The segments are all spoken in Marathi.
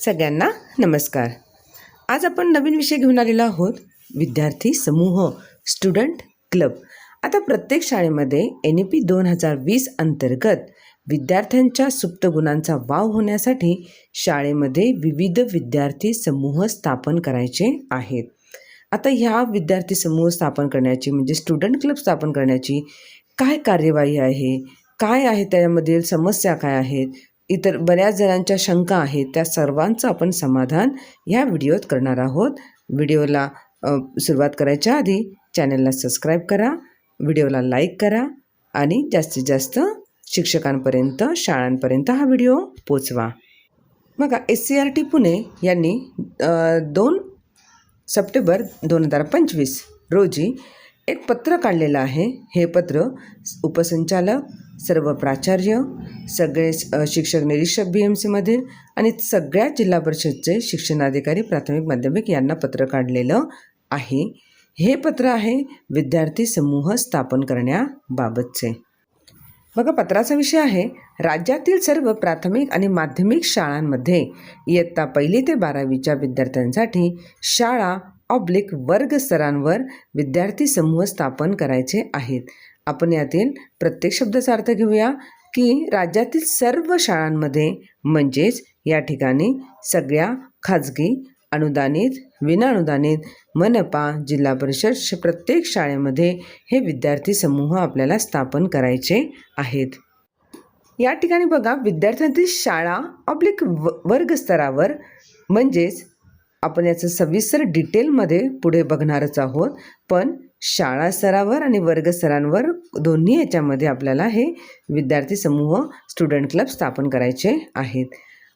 सगळ्यांना नमस्कार. आज आपण नवीन विषय घेऊन आलेलो आहोत विद्यार्थी समूह स्टुडंट क्लब. आता प्रत्येक शाळेमध्ये एन ई पी दोन हजार वीस अंतर्गत विद्यार्थ्यांच्या सुप्त गुणांचा वाव होण्यासाठी शाळेमध्ये विविध विद्यार्थी समूह स्थापन करायचे आहेत. आता ह्या विद्यार्थी समूह स्थापन करण्याची म्हणजे स्टुडंट क्लब स्थापन करण्याची काय कार्यवाही आहे? काय आहे त्यामधील समस्या काय आहेत? इतर बऱ्याच जणांच्या शंका आहेत त्या सर्वांचं आपण समाधान ह्या व्हिडिओत करणार आहोत. व्हिडिओला सुरुवात करायच्या आधी चॅनलला सबस्क्राईब करा व्हिडिओला लाईक करा आणि जास्तीत जास्त शिक्षकांपर्यंत शाळांपर्यंत हा व्हिडिओ पोचवा. बघा S C R T Pune यांनी दोन सप्टेंबर दोन हजार पंचवीस रोजी एक पत्र काढलेलं आहे. हे पत्र उपसंचालक सर्व प्राचार्य सगळे शिक्षक निरीक्षक बी एम सीमधील आणि सगळ्या जिल्हा परिषदचे शिक्षणाधिकारी प्राथमिक माध्यमिक यांना पत्र काढलेलं आहे. हे पत्र आहे विद्यार्थी समूह स्थापन करण्याबाबतचे. बघा पत्राचा विषय आहे. राज्यातील सर्व प्राथमिक आणि माध्यमिक शाळांमध्ये इयत्ता पहिली ते बारावीच्या विद्यार्थ्यांसाठी शाळा ऑब्लिक वर्ग स्तरांवर विद्यार्थी समूह स्थापन करायचे आहेत. आपण यातील प्रत्येक शब्दाचा अर्थ घेऊया की राज्यातील सर्व शाळांमध्ये म्हणजेच या ठिकाणी सगळ्या खाजगी अनुदानित विनाअनुदानित मनपा जिल्हा परिषद श- प्रत्येक शाळेमध्ये हे विद्यार्थी समूह आपल्याला स्थापन करायचे आहेत. या ठिकाणी बघा विद्यार्थ्यांतील शाळा ऑब्लिक व वर्ग स्तरावर म्हणजेच आपण याचं सविस्तर डिटेलमध्ये पुढे बघणारच आहोत. पण शाळा स्तरावर आणि वर्ग स्तरांवर दोन्ही याच्यामध्ये आपल्याला हे विद्यार्थी समूह स्टुडंट क्लब स्थापन करायचे आहेत.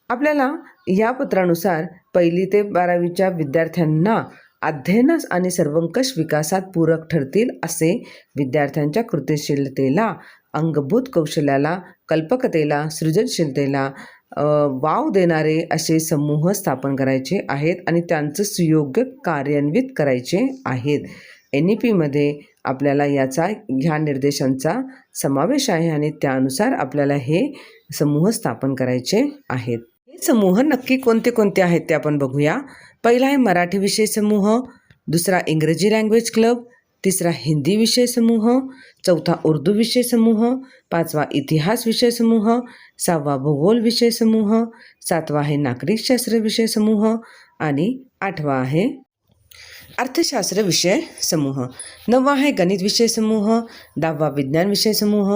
आपल्याला या पत्रानुसार पहिली ते बारावीच्या विद्यार्थ्यांना अध्ययनास आणि सर्वंकष विकासात पूरक ठरतील असे विद्यार्थ्यांच्या कृतिशीलतेला अंगभूत कौशल्याला कल्पकतेला सृजनशीलतेला वाव देणारे असे समूह स्थापन करायचे आहेत आणि त्यांचं सुयोग्य कार्यान्वित करायचे आहेत. एन ई पीमध्ये आपल्याला याचा ह्या निर्देशांचा समावेश आहे आणि त्यानुसार आपल्याला हे समूह स्थापन करायचे आहेत. हे समूह नक्की कोणते कोणते आहेत ते आपण बघूया. पहिला आहे मराठी विषय समूह दुसरा इंग्रजी लँग्वेज क्लब तिसरा हिंदी विषय समूह चौथा उर्दू विषय समूह पाचवा इतिहास विषय समूह सहावा भूगोल विषय समूह सातवा आहे नागरिकशास्त्र विषय समूह आणि आठवा आहे अर्थशास्त्र विषय समूह नववा आहे गणित विषय समूह दहावा विज्ञान विषय समूह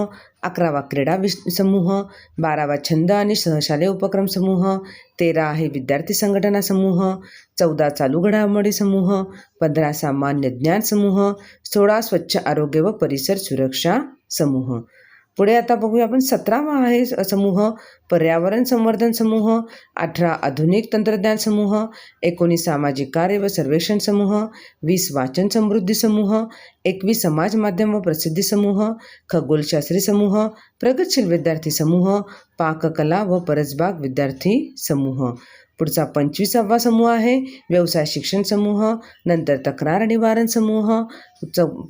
अकरावा क्रीडा विश समूह बारावा छंद आणि सहशालेय उपक्रम समूह तेरा आहे विद्यार्थी संघटना समूह चौदा चालू घडामोडी समूह पंधरा सामान्य ज्ञान समूह सोळा स्वच्छ आरोग्य व परिसर सुरक्षा समूह. पुढे आता बघूया आपण सतरावा आहे समूह पर्यावरण संवर्धन समूह अठरा आधुनिक तंत्रज्ञान समूह एकोणीस सामाजिक कार्य व सर्वेक्षण समूह वीस वाचन समृद्धी समूह एकवीस समाज माध्यम व प्रसिद्धी समूह खगोलशास्त्री समूह प्रगतशील विद्यार्थी समूह पाककला व परसबाग विद्यार्थी समूह. पुढचा पंचवीसावा समूह आहे व्यवसाय शिक्षण समूह नंतर तक्रार निवारण समूह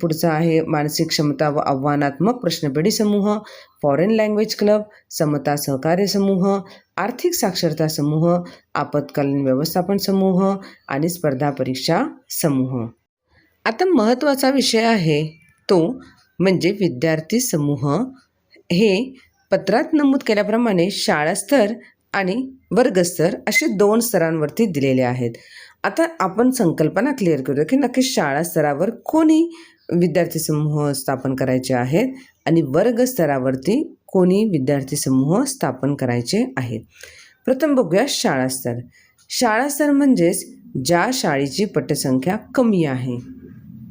पुढचा आहे मानसिक क्षमता व आव्हानात्मक प्रश्नपेढी समूह फॉरेन लँग्वेज क्लब समता सहकार्य समूह आर्थिक साक्षरता समूह आपत्कालीन व्यवस्थापन समूह आणि स्पर्धा परीक्षा समूह. आता महत्त्वाचा विषय आहे तो म्हणजे विद्यार्थी समूह. हे पत्रात नमूद केल्याप्रमाणे शाळास्तर आणि वर्गस्तर असे दोन स्तरांवरती दिलेले आहेत. आता आपण संकल्पना क्लिअर करूया की नक्की शाळा स्तरावर कोणी विद्यार्थी समूह स्थापन करायचे आहेत आणि वर्ग स्तरावरती कोणी विद्यार्थी समूह स्थापन करायचे आहेत. प्रथम बघूया शाळा स्तर. शाळा स्तर म्हणजेच ज्या शाळेची पटसंख्या कमी आहे.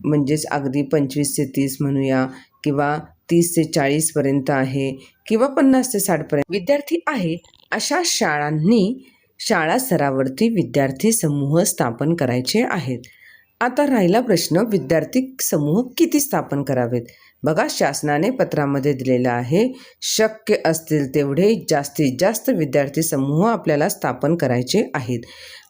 म्हणजेच अगदी पंचवीस ते तीस म्हणूया किंवा तीस ते चाळीसपर्यंत आहे किंवा पन्नास ते साठपर्यंत विद्यार्थी आहे अशा शाळांनी शाळा स्तरावरती विद्यार्थी समूह स्थापन करायचे आहेत. आता राहिला प्रश्न विद्यार्थी समूह किती स्थापन करावेत? बघा शासनाने पत्रामध्ये दिलेलं आहे शक्य असतील तेवढे जास्तीत जास्त विद्यार्थी समूह आपल्याला स्थापन करायचे आहेत.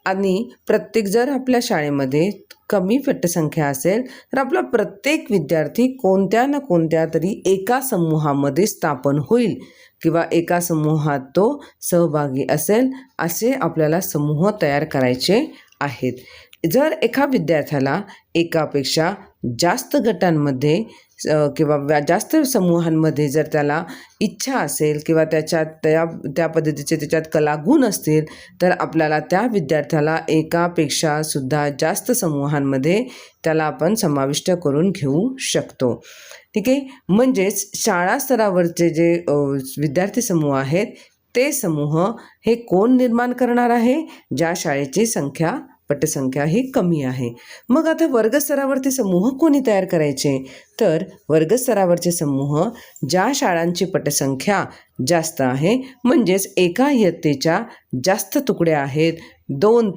आणि प्रत्येक जर आपल्या शाळेमध्ये कमी पटसंख्या असेल तर आपला प्रत्येक विद्यार्थी कोणत्या ना कोणत्या तरी एका समूहामध्ये स्थापन होईल किंवा एका समूहात तो सहभागी असेल असे आपल्याला समूह तयार करायचे आहेत. जर एका विद्यार्थ्याला एकापेक्षा जास्त गटांमध्ये किंवा व्या- जास्त समूहांमध्ये जर त्याला इच्छा असेल किंवा त्याच्यात त्या त्या पद्धतीचे त्याच्यात कलागुण असतील तर आपल्याला त्या विद्यार्थ्याला एकापेक्षा सुद्धा जास्त समूहांमध्ये त्याला आपण समाविष्ट करून घेऊ शकतो. ठीक आहे? म्हणजेच शाळा स्तरावरचे जे विद्यार्थी समूह आहेत ते समूह हे कोण निर्माण करणार आहे? ज्या शाळेची संख्या पटसंख्या ही कमी आहे. मग आता वर्गस्तरावरती समूह कोणी तयार करायचे? तर वर्गस्तरावरचे समूह ज्या शाळांची पटसंख्या जास्त आहे म्हणजेच एका इयत्तेच्या जास्त तुकड्या आहेत. दोन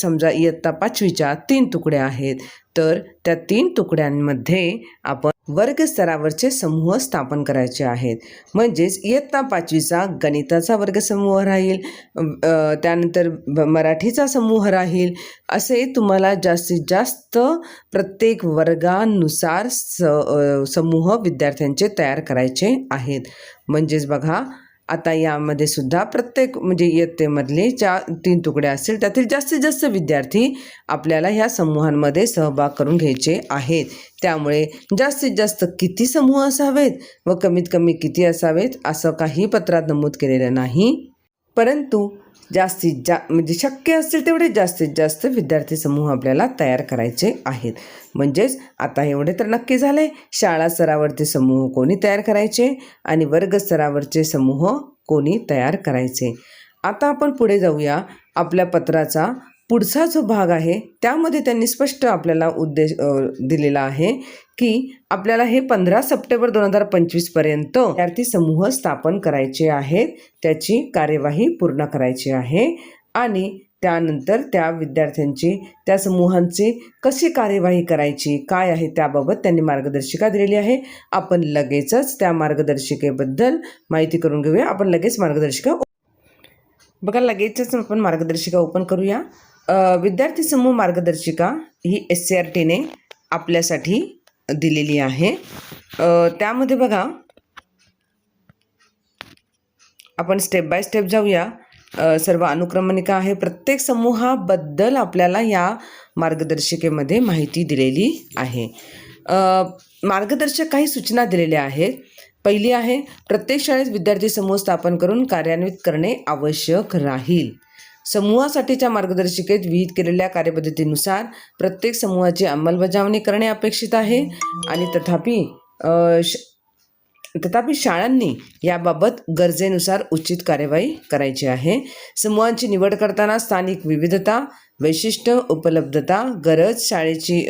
समजा इयत्ता पाचवीच्या तीन तुकड्या आहेत. तर त्या तीन तुकड्यांमध्ये आपण वर्गस्तरावरचे समूह स्थापन करायचे आहेत. म्हणजेच इयत्ता पाचवीचा गणिताचा वर्गसमूह राहील त्यानंतर मराठीचा समूह राहील असे तुम्हाला जास्तीत जास्त प्रत्येक वर्गानुसार स समूह विद्यार्थ्यांचे तयार करायचे आहेत. म्हणजेच बघा आता यामध्ये सुद्धा प्रत्येक म्हणजे इयत्तेमधले चार तीन तुकड्या असतील त्यातील जास्तीत जास्त विद्यार्थी आपल्याला ह्या समूहांमध्ये सहभाग करून घ्यायचे आहेत. त्यामुळे जास्तीत जास्त किती समूह असावेत व कमीत कमी किती असावेत असं काही पत्रात नमूद केलेलं नाही. परंतु जास्तीत जा म्हणजे शक्य असतील तेवढे जास्तीत जास्त विद्यार्थी समूह आपल्याला तयार करायचे आहेत. म्हणजेच आता एवढे तर नक्की झाले. शाळा स्तरावरचे समूह कोणी तयार करायचे आणि वर्ग स्तरावरचे समूह कोणी तयार करायचे? आता आपण पुढे जाऊया. आपल्या पत्राचा पुढचा जो भाग आहे त्यामध्ये त्यांनी स्पष्ट आपल्याला उद्देश दिलेला आहे की आपल्याला हे पंधरा सप्टेंबर दोन हजार पंचवीसपर्यंत विद्यार्थी समूह स्थापन करायचे आहेत. त्याची कार्यवाही पूर्ण करायची आहे. आणि त्यानंतर त्या विद्यार्थ्यांची त्या समूहांची कशी कार्यवाही करायची काय आहे त्याबाबत त्यांनी मार्गदर्शिका दिलेली आहे. आपण लगेचच त्या मार्गदर्शिकेबद्दल माहिती करून घेऊया. आपण लगेच मार्गदर्शिका बघा लगेचच आपण मार्गदर्शिका ओपन करूया. विद्यार्थी समूह मार्गदर्शिका ही एस सी आर टीने आपल्यासाठी दिलेली आहे. त्यामध्ये बघा आपण स्टेप बाय स्टेप जाऊया. सर्व अनुक्रमणिका आहे. प्रत्येक समूहाबद्दल आपल्याला या मार्गदर्शिकेमध्ये माहिती दिलेली आहे. मार्गदर्शक काही सूचना दिलेल्या आहेत. पहिली आहे प्रत्येक शाळेत विद्यार्थी समूह स्थापन करून कार्यान्वित करणे आवश्यक राहील. समूहासाठीच्या मार्गदर्शिकेत विहित केलेल्या कार्यपद्धतीनुसार प्रत्येक समूहाची अंमलबजावणी करणे अपेक्षित आहे. आणि तथापि श तथापि शाळांनी याबाबत गरजेनुसार उचित कार्यवाही करायची आहे. समूहांची निवड करताना स्थानिक विविधता वैशिष्ट्य उपलब्धता गरज शाळेची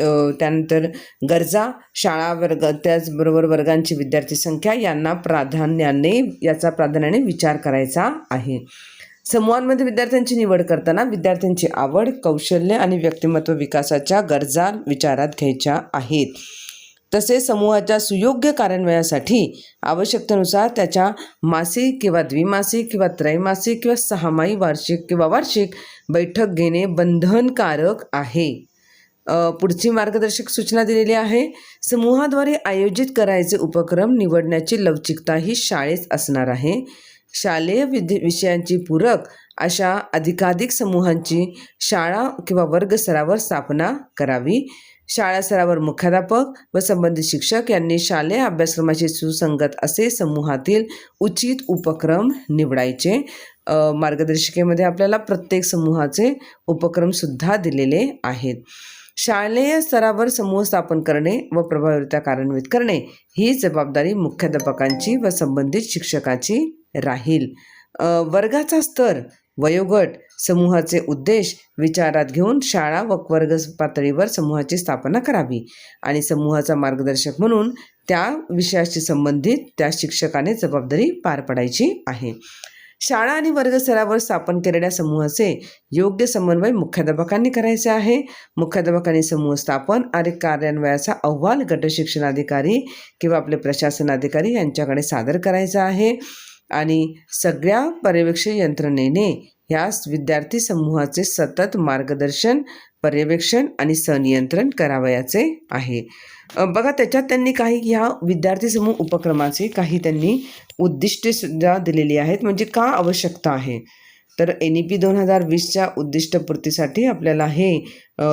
त्यानंतर गरजा शाळा वर्ग त्याचबरोबर वर्गांची विद्यार्थी संख्या यांना प्राधान्याने याचा प्राधान्याने विचार करायचा आहे. समूहांमध्ये विद्यार्थ्यांची निवड करताना विद्यार्थ्यांची आवड कौशल्य आणि व्यक्तिमत्व विकासाच्या गरजा विचारात घ्यायच्या आहेत. तसेच समूहाच्या सुयोग्य कार्यान्वयासाठी आवश्यकतेनुसार त्याच्या मासिक किंवा द्विमासिक किंवा त्रैमासिक किंवा सहामाही वार्षिक किंवा वार्षिक बैठक घेणे बंधनकारक आहे. पुढची मार्गदर्शक सूचना दिलेली आहे. समूहाद्वारे आयोजित करायचे उपक्रम निवडण्याची लवचिकता ही शाळेत असणार आहे. शालेय विद्य विषयांची पूरक अशा अधिकाधिक समूहांची शाळा किंवा वर्ग स्तरावर स्थापना करावी. शाळा स्तरावर मुख्याध्यापक व संबंधित शिक्षक यांनी शालेय अभ्यासक्रमाशी सुसंगत असे समूहातील उचित उपक्रम निवडायचे. मार्गदर्शिकेमध्ये आपल्याला प्रत्येक समूहाचे उपक्रमसुद्धा दिलेले आहेत. शालेय स्तरावर समूह स्थापन करणे व प्रभावीरित्या कार्यान्वित करणे ही जबाबदारी मुख्याध्यापकांची व संबंधित शिक्षकाची राहील. वर्गाचा स्तर वयोगट समूहाचे उद्देश विचारात घेऊन शाळा व वर्ग पातळीवर समूहाची स्थापना करावी आणि समूहाचा मार्गदर्शक म्हणून त्या विषयाशी संबंधित त्या शिक्षकाने जबाबदारी पार पडायची आहे. शाळा आणि वर्ग स्तरावर स्थापन केलेल्या समूहाचे योग्य समन्वय मुख्याध्यापकांनी करायचे आहे. मुख्याध्यापकांनी समूह स्थापन आणि कार्यान्वयाचा अहवाल गट शिक्षणाधिकारी किंवा आपले प्रशासन अधिकारी यांच्याकडे सादर करायचा आहे. आणि सगळ्या पर्यवेक्षण यंत्रणेने ह्या विद्यार्थी समूहाचे सतत मार्गदर्शन पर्यवेक्षण आणि संनियंत्रण करावयाचे आहे. बघा त्याच्यात त्यांनी काही ह्या विद्यार्थी समूह उपक्रमाचे काही त्यांनी उद्दिष्टेसुद्धा दिलेली आहेत. म्हणजे का आवश्यकता आहे? तर एन ई पी दोन हजार वीसच्या उद्दिष्टपूर्तीसाठी आपल्याला हे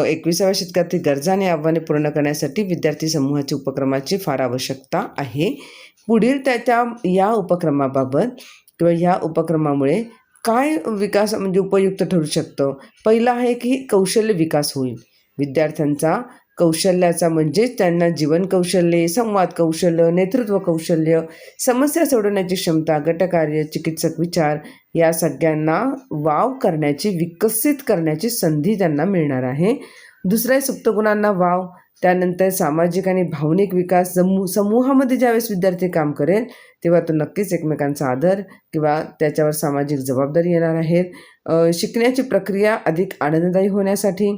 एकविसाव्या शतकातील गरजा आणि आव्हाने पूर्ण करण्यासाठी विद्यार्थी समूहाची उपक्रमाची फार आवश्यकता आहे. पुढील त्या त्या या उपक्रमाबाबत किंवा ह्या उपक्रमामुळे काय विकास म्हणजे उपयुक्त ठरू शकतं? पहिलं आहे की कौशल्य विकास होईल. विद्यार्थ्यांचा कौशल्याचा म्हणजेच त्यांना जीवन कौशल्ये संवाद कौशल्य नेतृत्व कौशल्य समस्या सोडवण्याची क्षमता गटकार्य चिकित्सक विचार या सगळ्यांना वाव करण्याची विकसित करण्याची संधी त्यांना मिळणार आहे. दुसऱ्या सुप्तगुणांना वाव. त्यानंतर सामाजिक आणि भावनिक विकास समूह समूहामध्ये ज्यावेळेस विद्यार्थी काम करेल तेव्हा तो नक्कीच एकमेकांचा आदर किंवा त्याच्यावर सामाजिक जबाबदारी येणार आहेत शिकण्याची प्रक्रिया अधिक आनंददायी होण्यासाठी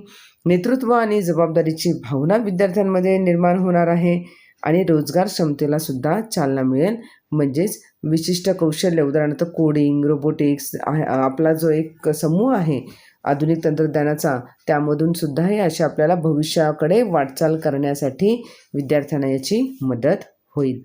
नेतृत्व आणि जबाबदारीची भावना विद्यार्थ्यांमध्ये निर्माण होणार आहे आणि रोजगार क्षमतेला सुद्धा चालना मिळेल. म्हणजेच विशिष्ट कौशल्य उदाहरणार्थ कोडिंग रोबोटिक्स आपला जो एक समूह आहे आधुनिक तंत्रज्ञानाचा त्यामधून सुद्धा हे अशा आपल्याला भविष्याकडे वाटचाल करण्यासाठी विद्यार्थ्यांना याची मदत होईल.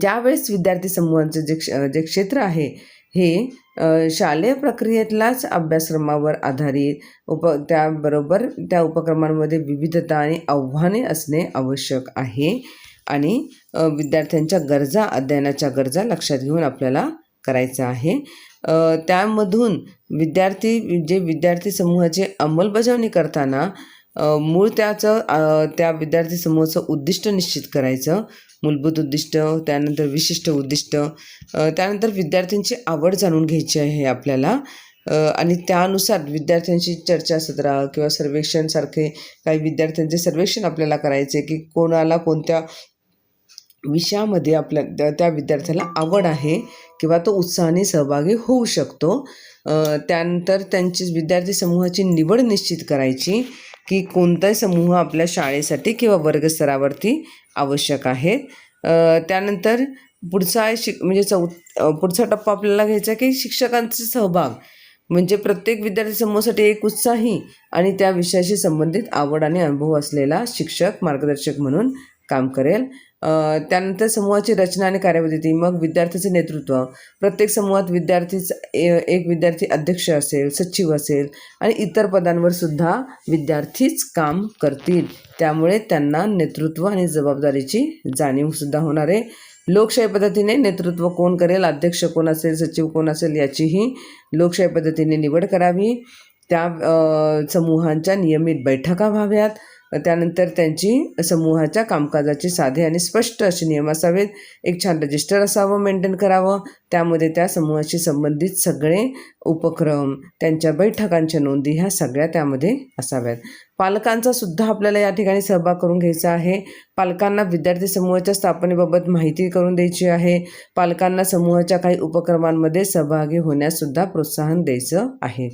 ज्यावेळेस विद्यार्थी समूहांचं जे क्ष जे क्षेत्र आहे हे शालेय प्रक्रियेतलाच अभ्यासक्रमावर आधारित उप त्याबरोबर त्या उपक्रमांमध्ये विविधता आणि आव्हाने असणे आवश्यक आहे आणि विद्यार्थ्यांच्या गरजा अध्ययनाच्या गरजा लक्षात घेऊन आपल्याला करायचं आहे. त्यामधून विद्यार्थी जे विद्यार्थी समूहाची अंमलबजावणी करताना मूळ त्याचं त्या विद्यार्थी समूहाचं उद्दिष्ट निश्चित करायचं. मूलभूत उद्दिष्ट त्यानंतर विशिष्ट उद्दिष्ट त्यानंतर विद्यार्थ्यांची आवड जाणून घ्यायची आहे आपल्याला. आणि त्यानुसार विद्यार्थ्यांशी चर्चासत्र किंवा सर्वेक्षणसारखे काही विद्यार्थ्यांचे सर्वेक्षण आपल्याला करायचे की कोणाला कोणत्या विषयामध्ये आपल्या त्या- त्या विद्यार्थ्याला आवड आहे किंवा तो उत्साहाने सहभागी होऊ शकतो. त्यानंतर त्यांची विद्यार्थी समूहाची निवड निश्चित करायची की कोणता समूह आपल्या शाळेसाठी किंवा वर्गस्तरावरती आवश्यक आहे. त्यानंतर पुढचा आहे शिक म्हणजे चौ पुढचा टप्पा आपल्याला घ्यायचा की शिक्षकांचा सहभाग. म्हणजे प्रत्येक विद्यार्थी समूहासाठी एक उत्साही आणि त्या विषयाशी संबंधित आवड आणि अनुभव असलेला शिक्षक मार्गदर्शक म्हणून काम करेल. त्यानंतर समूहाची रचना आणि कार्यपद्धती मग विद्यार्थ्याचं नेतृत्व. प्रत्येक समूहात विद्यार्थीच ए- एक विद्यार्थी अध्यक्ष असेल सचिव असेल आणि इतर पदांवर सुद्धा विद्यार्थीच काम करतील. त्यामुळे त्यांना नेतृत्व आणि जबाबदारीची जाणीवसुद्धा होणार आहे. लोकशाही पद्धतीने नेतृत्व कोण करेल अध्यक्ष कोण असेल सचिव कोण असेल याचीही लोकशाही पद्धतीने निवड करावी. त्या समूहांच्या नियमित बैठका व्हाव्यात. त्यानंतर त्यांची समूहाच्या कामकाजाचे साधे आणि स्पष्ट असे नियम असावेत. एक छान रजिस्टर असावं मेंटेन करावं. त्यामध्ये त्या समूहाशी संबंधित सगळे उपक्रम त्यांच्या बैठकांच्या नोंदी ह्या सगळ्या त्यामध्ये असाव्यात. पालकांचा सुद्धा आपल्याला या ठिकाणी सहभाग करून घ्यायचा आहे. पालकांना विद्यार्थी समूहाच्या स्थापनेबाबत माहिती करून द्यायची आहे. पालकांना समूहाच्या काही उपक्रमांमध्ये सहभागी होण्याससुद्धा प्रोत्साहन द्यायचं आहे.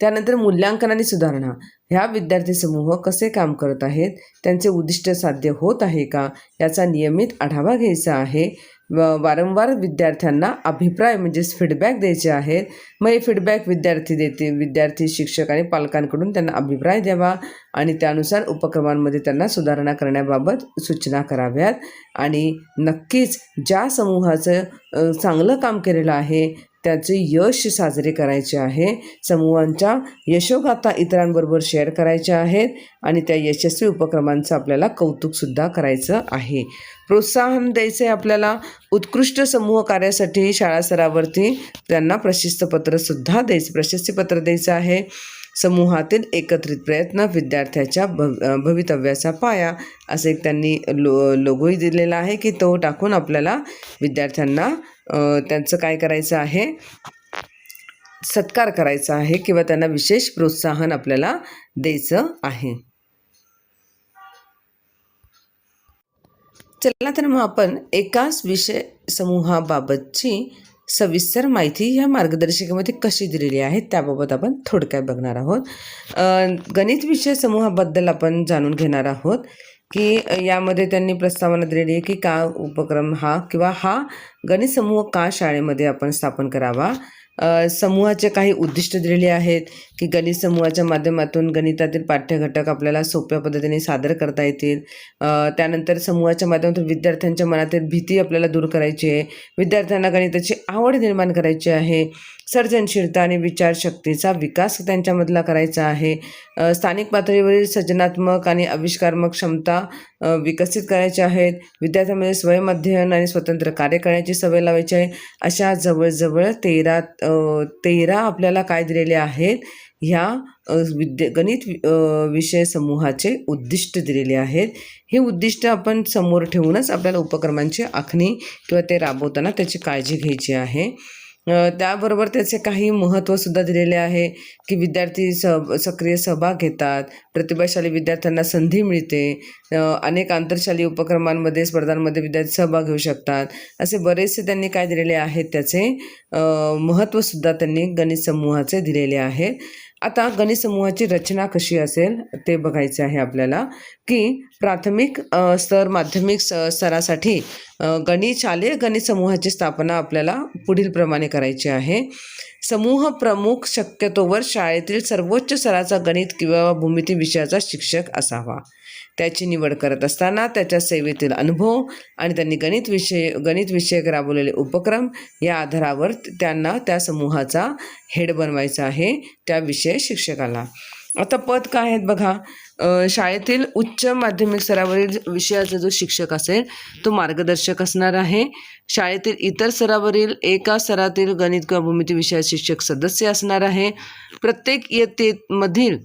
त्यानंतर मूल्यांकन आणि सुधारणा. ह्या विद्यार्थी समूह कसे काम करत आहेत? त्यांचे उद्दिष्ट साध्य होत आहे का? याचा नियमित आढावा घ्यायचा आहे. व- वारंवार विद्यार्थ्यांना अभिप्राय म्हणजेच फीडबॅक द्यायचे आहेत. मग हे फीडबॅक विद्यार्थी देते विद्यार्थी शिक्षक आणि पालकांकडून त्यांना अभिप्राय द्यावा आणि त्यानुसार उपक्रमांमध्ये त्यांना सुधारणा करण्याबाबत सूचना कराव्यात. आणि नक्कीच ज्या समूहाचं चांगलं काम केलेलं आहे त्याचे यश साजरे करायचे आहे. समूहांच्या यशोगाथा इतरांबरोबर शेअर करायच्या आहेत आणि त्या यशस्वी उपक्रमांचं आपल्याला कौतुकसुद्धा करायचं आहे. प्रोत्साहन द्यायचं आहे आपल्याला. उत्कृष्ट समूह कार्यासाठी शाळा स्तरावरती त्यांना प्रशस्तपत्रसुद्धा द्यायचं प्रशस्तीपत्र द्यायचं आहे. समूहातील एकत्रित प्रयत्न विद्यार्थ्याच्या भव भवितव्याचा पाया असं एक त्यांनी लो लोगोही दिलेला आहे की तो टाकून आपल्याला विद्यार्थ्यांना त्यांचं काय करायचं आहे? सत्कार करायचा आहे किंवा त्यांना विशेष प्रोत्साहन आपल्याला द्यायचं आहे. चला तर मग आपण एकाच विषय समूहाबाबतची सविस्तर माहिती ह्या मार्गदर्शिकेमध्ये कशी दिलेली आहे त्याबाबत आपण थोडक्यात बघणार आहोत. गणित विषय समूहाबद्दल आपण जाणून घेणार आहोत. की यामध्ये त्यांनी प्रस्तावना दिलेली आहे की का उपक्रम हा किंवा हा गणित समूह का शाळेमध्ये आपण स्थापन करावा? समूहाचे काही उद्दिष्ट दिलेले आहेत की गणित समूहाच्या माध्यमातून गणितातील पाठ्यघटक आपल्याला सोप्या पद्धतीने सादर करता येतील. त्यानंतर समूहाच्या माध्यमातून विद्यार्थ्यांच्या मनातील भीती आपल्याला दूर करायची आहे. विद्यार्थ्यांना गणिताची आवड निर्माण करायची आहे. सर्जनशीलता आणि विचारशक्तीचा विकास त्यांच्यामधला करायचा आहे. स्थानिक पातळीवरील सृजनात्मक आणि आविष्कारमक क्षमता विकसित करायच्या आहेत. विद्यार्थ्यांमध्ये स्वयं अध्ययन आणि स्वतंत्र कार्य करण्याची सवय लावायची आहे. अशा जवळजवळ तेरा तेरा आपल्याला काय दिलेले आहेत? ह्या विद्य विद्या गणित विषय समूहाचे उद्दिष्ट दिलेले आहेत. हे उद्दिष्ट आपण समोर ठेवूनच आपल्याला उपक्रमांची आखणी किंवा ते राबवताना त्याची काळजी घ्यायची आहे. त्याबरोबर त्याचे काही महत्त्वसुद्धा दिलेले आहे की विद्यार्थी सह सक्रिय सहभाग घेतात प्रतिभाशाली विद्यार्थ्यांना संधी मिळते अनेक आंतरशालीय उपक्रमांमध्ये स्पर्धांमध्ये विद्यार्थी सहभाग घेऊ शकतात. असे बरेचसे त्यांनी काय दिलेले आहेत त्याचे महत्त्वसुद्धा त्यांनी गणित समूहाचे दिलेले आहे आता गणित समूहाची रचना कशी असेल ते बघायचे आहे आपल्याला की प्राथमिक स्तर माध्यमिक स स्तरासाठी गणित शालेय गणित समूहाची स्थापना आपल्याला पुढील प्रमाणे करायची आहे. समूह प्रमुख शक्यतोवर शाळेतील सर्वोच्च स्तराचा गणित किंवा भूमिती विषयाचा शिक्षक असावा. त्याची निवड करत असताना त्याच्या सेवेतील अनुभव आणि त्यांनी गणित विषय गणित विषयक राबवलेले उपक्रम या आधारावर त्यांना त्या समूहाचा हेड बनवायचा आहे त्या विषय शिक्षकाला. आता पद काय आहेत बघा? शाळेतील उच्च माध्यमिक स्तरावरील विषयाचा जो शिक्षक असेल तो मार्गदर्शक असणार आहे. शाळेतील इतर स्तरावरील एका स्तरातील गणित किंवा भूमिती विषयाचे शिक्षक सदस्य असणार आहे. प्रत्येक इयत्तेमधील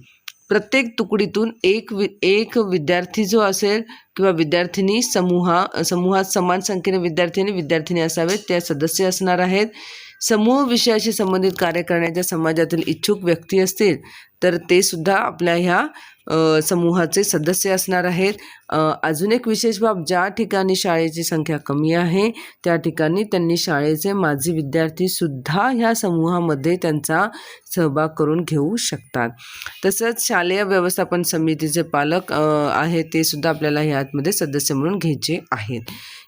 प्रत्येक तुकडीतून एक वि एक विद्यार्थी जो असेल किंवा विद्यार्थिनी समूहा समूहात समान संख्येने विद्यार्थिनी विद्यार्थिनी असावेत त्या सदस्य असणार आहेत. समूह विषयाशी संबंधित कार्य करण्याच्या समाजातील इच्छुक व्यक्ती असतील तर ते सुद्धा आपल्या ह्या समूहाचे सदस्य असणार आहेत. अजून एक विशेष बाब ज्या ठिकाणी शाळेची संख्या कमी आहे त्या ठिकाणी त्यांनी शाळेचे माजी विद्यार्थीसुद्धा ह्या समूहामध्ये त्यांचा सहभाग करून घेऊ शकतात. तसंच शालेय व्यवस्थापन समितीचे पालक आहेत ते सुद्धा आपल्याला ह्यामध्ये सदस्य म्हणून घ्यायचे आहेत.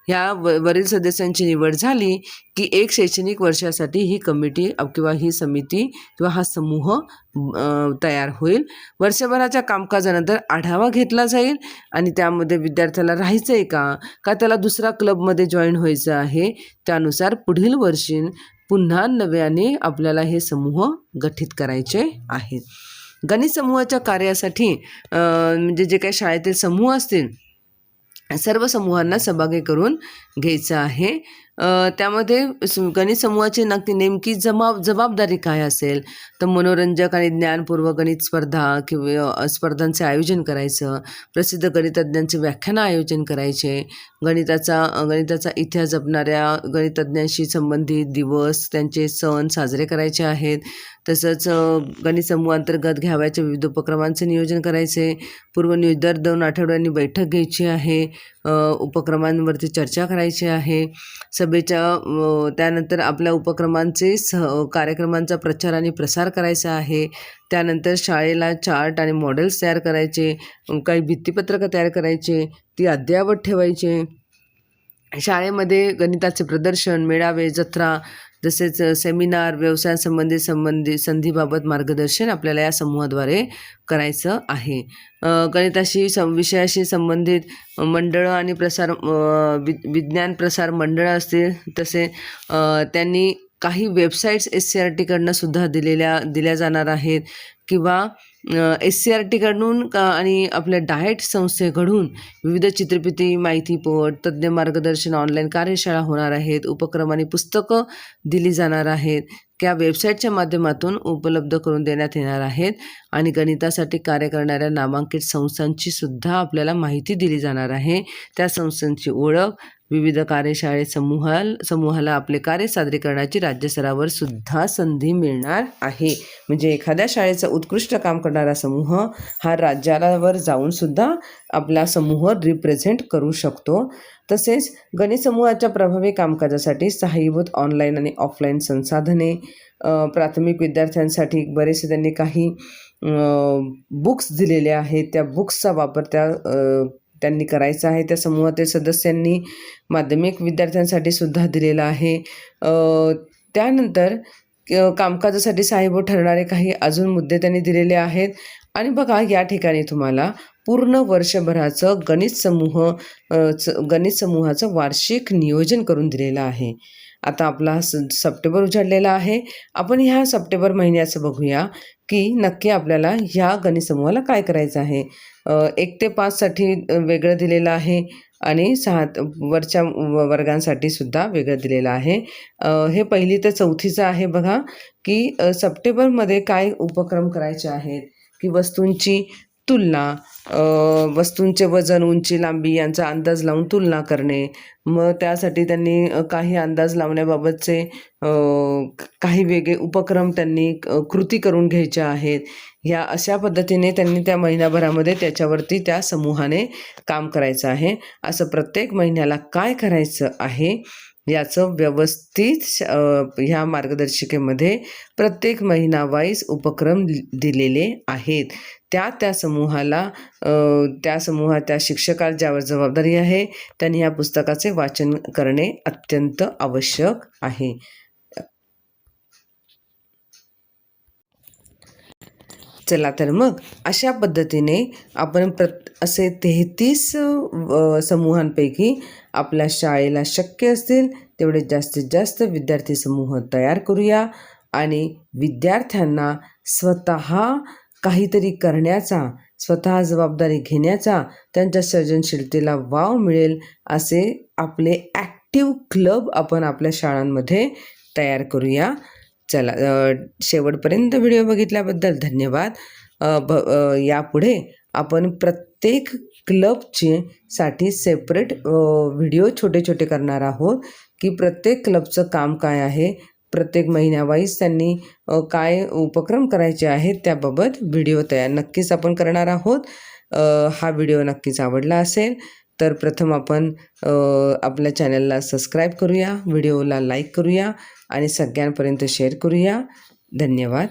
ह्या व वरील सदस्यांची निवड झाली की एक शैक्षणिक वर्षासाठी ही कमिटी किंवा ही समिती किंवा हा समूह तयार होईल. वर्षभराच्या कामकाजानंतर आढावा घेतला जाईल आणि त्यामध्ये विद्यार्थ्याला राहायचं आहे का? का त्याला दुसरा क्लबमध्ये जॉईन व्हायचं आहे? त्यानुसार पुढील वर्षी पुन्हा नव्याने आपल्याला हे समूह गठीत करायचे आहेत. गणित समूहाच्या कार्यासाठी म्हणजे जे काही शाळेतील समूह असतील सर्व समूहांना सहभागी करून घ्यायचं आहे. त्यामध्ये गणित समूहाची नक्की नेमकी जमा जबाबदारी काय असेल? तर मनोरंजक आणि ज्ञानपूर्वक गणित स्पर्धा किंवा स्पर्धांचे आयोजन करायचं प्रसिद्ध गणितज्ञांचे व्याख्यानं आयोजन करायचे गणिताचा गणिताचा इतिहास जपणाऱ्या गणितज्ञांशी संबंधित दिवस त्यांचे सण साजरे करायचे आहेत. तसंच गणित समूहांतर्गत घ्यावयाच्या विविध उपक्रमांचे नियोजन करायचे पूर्वनियोज दर दोन आठवड्यांनी बैठक घ्यायची आहे. उपक्रमांवरती चर्चा करायची आहे. सभेच्या त्यानंतर आपल्या उपक्रमांचे सह कार्यक्रमांचा प्रचार आणि प्रसार करायचा आहे. त्यानंतर शाळेला चार्ट आणि मॉडेल्स तयार करायचे. काही भित्तीपत्रकं तयार करायचे. ती अद्ययावत ठेवायचे. शाळेमध्ये गणिताचे प्रदर्शन मेळावे जत्रा तसेच सेमिनार व्यवसायासंबंधी संबंधी संधीबाबत मार्गदर्शन आपल्याला या समूहाद्वारे करायचं आहे. गणिताशी सं विषयाशी संबंधित मंडळं आणि प्रसार वि विज्ञान प्रसार मंडळं असतील तसे त्यांनी काही वेबसाईट्स एस सी आर टीकडनं सुद्धा दिलेल्या दिल्या जाणार आहेत किंवा एस सी आर टीकडून का आणि आपल्या डाएट संस्थेकडून विविध चित्रपिती माहितीपट तज्ज्ञ मार्गदर्शन ऑनलाईन कार्यशाळा होणार आहेत उपक्रम आणि पुस्तकं दिली जाणार आहेत. त्या वेबसाईटच्या माध्यमातून उपलब्ध करून देण्यात येणार आहेत आणि गणितासाठी कार्य करणाऱ्या नामांकित संस्थांची सुद्धा आपल्याला माहिती दिली जाणार आहे. त्या संस्थांची ओळख विविध कार्यशाळे समूहाल समूहाला आपले कार्य सादरीकरणाची राज्यस्तरावर सुद्धा संधी मिळणार आहे. म्हणजे एखाद्या शाळेचं उत्कृष्ट काम करणारा समूह हा राज्यावर जाऊन सुद्धा आपला समूह रिप्रेझेंट करू शकतो. तसेच गणित समूहाच्या प्रभावी कामकाजासाठी सहाय्यभूत ऑनलाईन आणि ऑफलाईन संसाधने प्राथमिक विद्यार्थ्यांसाठी बरेचसे त्यांनी काही बुक्स दिलेले आहेत. त्या बुक्सचा वापर त्या त्यांनी करायचा आहे. त्या समूहातील सदस्यांनी माध्यमिक विद्यार्थ्यांसाठी सुद्धा दिलेला आहे. त्यानंतर कामकाजासाठी साहेब ठरणारे काही अजून मुद्दे त्यांनी दिलेले आहेत. आणि बघा या ठिकाणी तुम्हाला पूर्ण वर्षभराचं गणित समूह च- गणित समूहाचं वार्षिक नियोजन करून दिलेलं आहे. आता आपला स सप्टेंबर उजाडलेला आहे. आपण ह्या सप्टेंबर महिन्याचं बघूया की नक्की आपल्याला ह्या गणित समूहाला काय करायचं आहे. एक ते पाचसाठी वेगळं दिलेलं आहे आणि सहा वरच्या व- वर्गांसाठी सुद्धा वेगळं दिलेलं आहे. हे पहिली ते चौथीचं आहे बघा की सप्टेंबरमध्ये काय उपक्रम करायचे आहेत? की वस्तूंची तुलना वस्तूंचे वजन उंची लांबी यांचा अंदाज लावून तुलना करणे. मग त्यासाठी त्यांनी काही अंदाज लावण्याबाबतचे काही वेगळे उपक्रम त्यांनी कृती करून घ्यायच्या आहेत. या अशा पद्धतीने त्यांनी त्या महिनाभरामध्ये त्याच्यावरती त्या समूहाने काम करायचं आहे. असं प्रत्येक महिन्याला काय करायचं आहे? याचं व्यवस्थित श- ह्या मार्गदर्शिकेमध्ये प्रत्येक महिनावाईज उपक्रम दिलेले आहेत. त्या त्या समूहाला त्या समूहा त्या शिक्षकाला ज्यावर जबाबदारी आहे त्यांनी या पुस्तकाचे वाचन करणे अत्यंत आवश्यक आहे. चला तर मग अशा पद्धतीने आपण प्रत असे तेहतीस समूहांपैकी आपल्या शाळेला शक्य असतील तेवढे जास्तीत जास्त विद्यार्थी समूह तयार करूया आणि विद्यार्थ्यांना स्वतः काहीतरी करण्याचा स्वतः जबाबदारी घेण्याचा त्यांच्या सर्जनशीलतेला वाव मिळेल असे आपले ॲक्टिव क्लब आपण आपल्या शाळांमध्ये तयार करूया. चला शेवटपर्यंत व्हिडिओ बघितल्याबद्दल धन्यवाद. भ यापुढे आपण प्रत्येक क्लबचे साठी सेपरेट व्हिडिओ छोटे छोटे करणार आहोत की प्रत्येक क्लबचं काम काय आहे प्रत्येक महिन्यावाईज त्यांनी काय उपक्रम करायचे आहेत त्याबाबत व्हिडिओ तयार नक्कीच आपण करणार आहोत. हा व्हिडिओ नक्कीच आवडला असेल तर प्रथम आपण आपल्या चॅनलला सबस्क्राईब करूया व्हिडिओला लाईक करूया आणि सगळ्यांपर्यंत शेअर करूया. धन्यवाद.